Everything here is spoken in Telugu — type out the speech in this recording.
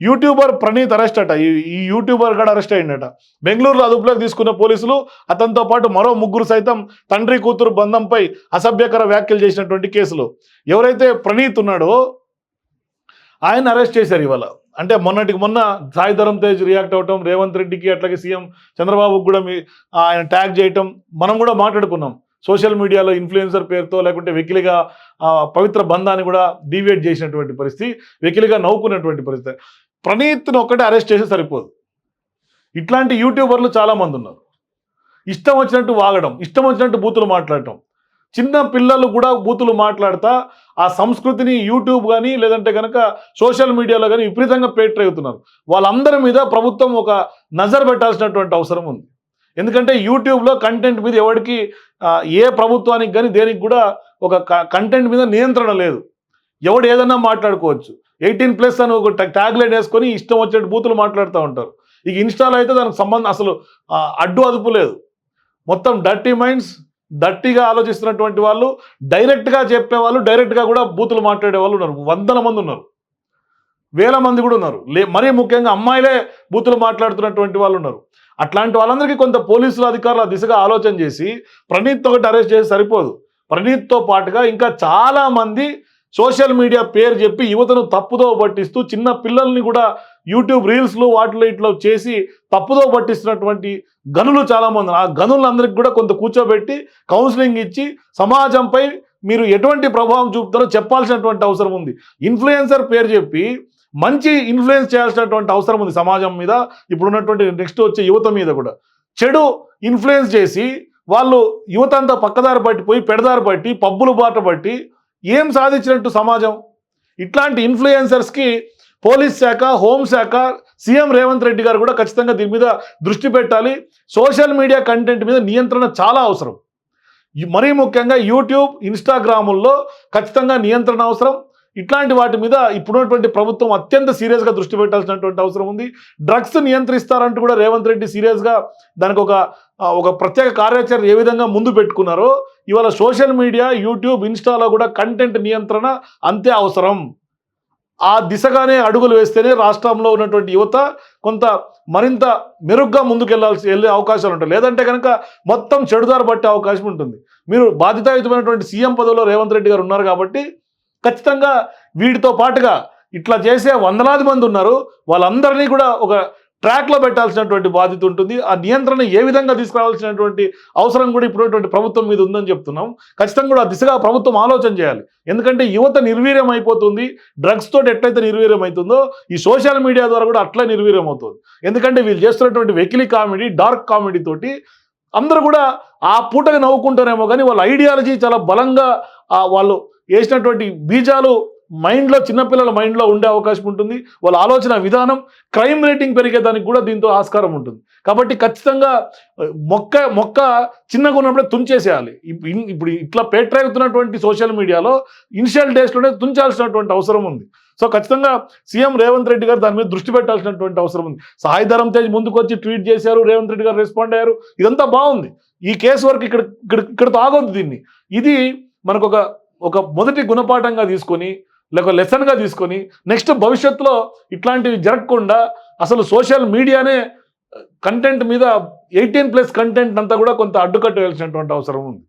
యూట్యూబర్ ప్రణీత్ అరెస్ట్ అట. ఈ యూట్యూబర్ కూడా అరెస్ట్ అయ్యిండట బెంగళూరులో అదుపులోకి తీసుకున్న పోలీసులు అతనితో పాటు మరో ముగ్గురు సైతం తండ్రి కూతురు బంధంపై అసభ్యకర వ్యాఖ్యలు చేసినటువంటి కేసులు. ఎవరైతే ప్రణీత్ ఉన్నాడో ఆయన అరెస్ట్ చేశారు ఇవాళ. అంటే మొన్నటికి మొన్న సాయి ధరమ్ తేజ్ రియాక్ట్ అవటం రేవంత్ రెడ్డికి అట్లాగే సీఎం చంద్రబాబుకు కూడా మీ ఆయన ట్యాగ్ చేయటం మనం కూడా మాట్లాడుకున్నాం. సోషల్ మీడియాలో ఇన్ఫ్లుయెన్సర్ పేరుతో లేకుంటే వెకిలిగా పవిత్ర బంధాన్ని కూడా డివేట్ చేసినటువంటి పరిస్థితి వెకిలిగా నవ్వుకున్నటువంటి పరిస్థితి. ప్రణీత్ను ఒక్కటే అరెస్ట్ చేస్తే సరిపోదు. ఇట్లాంటి యూట్యూబర్లు చాలామంది ఉన్నారు. ఇష్టం వచ్చినట్టు వాగడం ఇష్టం వచ్చినట్టు బూతులు మాట్లాడటం. చిన్న పిల్లలు కూడా బూతులు మాట్లాడతా ఆ సంస్కృతిని యూట్యూబ్ కానీ లేదంటే కనుక సోషల్ మీడియాలో కానీ విపరీతంగా పేటర్ అవుతున్నారు. వాళ్ళందరి మీద ప్రభుత్వం ఒక నజర్ పెట్టాల్సినటువంటి అవసరం ఉంది. ఎందుకంటే యూట్యూబ్లో కంటెంట్ మీద ఎవరికి ఏ ప్రభుత్వానికి కానీ దేనికి కూడా ఒక కంటెంట్ మీద నియంత్రణ లేదు. ఎవడు ఏదన్నా మాట్లాడుకోవచ్చు. ఎయిటీన్ ప్లస్ అని ఒక ట్యాగ్ లైన్ వేసుకొని ఇష్టం వచ్చినట్టు బూతులు మాట్లాడుతూ ఉంటారు. ఇక ఇన్స్టాలో అయితే దానికి సంబంధం అసలు అడ్డు అదుపు లేదు. మొత్తం డర్టీ మైండ్స్ దట్టిగా ఆలోచిస్తున్నటువంటి వాళ్ళు డైరెక్ట్గా చెప్పేవాళ్ళు డైరెక్ట్గా కూడా బూతులు మాట్లాడే వాళ్ళు ఉన్నారు. వందల మంది ఉన్నారు. వేల మంది కూడా ఉన్నారు. లే మరీ ముఖ్యంగా అమ్మాయిలే బూతులు మాట్లాడుతున్నటువంటి వాళ్ళు ఉన్నారు. అట్లాంటి వాళ్ళందరికీ కొంత పోలీసులు అధికారులు దిశగా ఆలోచన చేసి ప్రణీత్ ఒకటి అరెస్ట్ చేసి సరిపోదు. ప్రణీత్తో పాటుగా ఇంకా చాలామంది సోషల్ మీడియా పేరు చెప్పి యువతను తప్పుదో పట్టిస్తూ చిన్న పిల్లల్ని కూడా యూట్యూబ్ రీల్స్లు వాటిలో ఇట్లా చేసి తప్పుదో పట్టిస్తున్నటువంటి గనులు చాలామంది ఆ గనులందరికీ కూడా కొంత కూర్చోబెట్టి కౌన్సిలింగ్ ఇచ్చి సమాజంపై మీరు ఎటువంటి ప్రభావం చూపుతారో చెప్పాల్సినటువంటి అవసరం ఉంది. ఇన్ఫ్లుయెన్సర్ పేరు చెప్పి మంచి ఇన్ఫ్లుయెన్స్ చేయాల్సినటువంటి అవసరం ఉంది సమాజం మీద. ఇప్పుడున్నటువంటి నెక్స్ట్ వచ్చే యువత మీద కూడా. చెడు ఇన్ఫ్లుయెన్స్ చేసి వాళ్ళు యువత అంతా పక్కదారి పట్టిపోయి పెడదారి పట్టి పబ్బులు బాట పట్టి ఏం సాధించినట్టు సమాజం? ఇట్లాంటి ఇన్ఫ్లుయెన్సర్స్కి పోలీస్ శాఖ హోంశాఖ సీఎం రేవంత్ రెడ్డి గారు కూడా ఖచ్చితంగా దీని మీద దృష్టి పెట్టాలి. సోషల్ మీడియా కంటెంట్ మీద నియంత్రణ చాలా అవసరం. మరీ ముఖ్యంగా యూట్యూబ్ ఇన్స్టాగ్రాముల్లో ఖచ్చితంగా నియంత్రణ అవసరం. ఇట్లాంటి వాటి మీద ఇప్పుడున్నటువంటి ప్రభుత్వం అత్యంత సీరియస్గా దృష్టి పెట్టాల్సినటువంటి అవసరం ఉంది. డ్రగ్స్ నియంత్రిస్తారంటూ కూడా రేవంత్ రెడ్డి సీరియస్గా దానికి ఒక ఒక ప్రత్యేక కార్యాచరణ ఏ విధంగా ముందు పెట్టుకున్నారో ఇవాళ సోషల్ మీడియా యూట్యూబ్ ఇన్స్టాలో కూడా కంటెంట్ నియంత్రణ అంతే అవసరం. ఆ దిశగానే అడుగులు వేస్తేనే రాష్ట్రంలో ఉన్నటువంటి యువత కొంత మరింత మెరుగ్గా ముందుకెళ్ళాల్సి వెళ్ళే అవకాశాలు ఉంటాయి. లేదంటే కనుక మొత్తం చెడుదారు పట్టే అవకాశం ఉంటుంది. మీరు బాధ్యతాయుతమైనటువంటి సీఎం పదవిలో రేవంత్ రెడ్డి గారు ఉన్నారు కాబట్టి ఖచ్చితంగా వీటితో పాటుగా ఇట్లా చేసే వందలాది మంది ఉన్నారు. వాళ్ళందరినీ కూడా ఒక ట్రాక్లో పెట్టాల్సినటువంటి బాధ్యత ఉంటుంది. ఆ నియంత్రణ ఏ విధంగా తీసుకురావాల్సినటువంటి అవసరం కూడా ఇప్పుడున్నటువంటి ప్రభుత్వం మీద ఉందని చెప్తున్నాం. ఖచ్చితంగా కూడా ఆ దిశగా ప్రభుత్వం ఆలోచన చేయాలి. ఎందుకంటే యువత నిర్వీర్యం అయిపోతుంది. డ్రగ్స్ తోటి ఎట్లయితే నిర్వీర్యం అవుతుందో ఈ సోషల్ మీడియా ద్వారా కూడా అట్లా నిర్వీర్యం అవుతుంది. ఎందుకంటే వీళ్ళు చేస్తున్నటువంటి వెకిలి కామెడీ డార్క్ కామెడీ తోటి అందరూ కూడా ఆ పూటగా నవ్వుకుంటారేమో కానీ వాళ్ళ ఐడియాలజీ చాలా బలంగా వాళ్ళు వేసినటువంటి బీజాలు మైండ్లో చిన్నపిల్లల మైండ్లో ఉండే అవకాశం ఉంటుంది. వాళ్ళ ఆలోచన విధానం క్రైమ్ రేటింగ్ పెరిగేదానికి కూడా దీంతో ఆస్కారం ఉంటుంది. కాబట్టి ఖచ్చితంగా మొక్క మొక్క చిన్నగా ఉన్నప్పుడే తుంచేసేయాలి. ఇప్పుడు ఇట్లా పేట్రేగుతున్నటువంటి సోషల్ మీడియాలో ఇనిషియల్ డేస్లోనే తుంచాల్సినటువంటి అవసరం ఉంది. సో ఖచ్చితంగా సీఎం రేవంత్ రెడ్డి గారు దాని మీద దృష్టి పెట్టాల్సినటువంటి అవసరం ఉంది. సాయి ధరం తేజ్ ముందుకు వచ్చి ట్వీట్ చేశారు రేవంత్ రెడ్డి గారు రెస్పాండ్ అయ్యారు. ఇదంతా బాగుంది. ఈ కేసు వరకు ఇక్కడ ఇక్కడ ఇక్కడ ఆగొద్దు దీన్ని. ఇది మనకు ఒక ఒక మొదటి గుణపాఠంగా తీసుకొని లేక లెసన్గా తీసుకొని నెక్స్ట్ భవిష్యత్తులో ఇట్లాంటివి జరగకుండా అసలు సోషల్ మీడియానే కంటెంట్ మీద ఎయిటీన్ ప్లస్ కంటెంట్ అంతా కూడా కొంత అడ్డుకట్టవలసినటువంటి అవసరం ఉంది.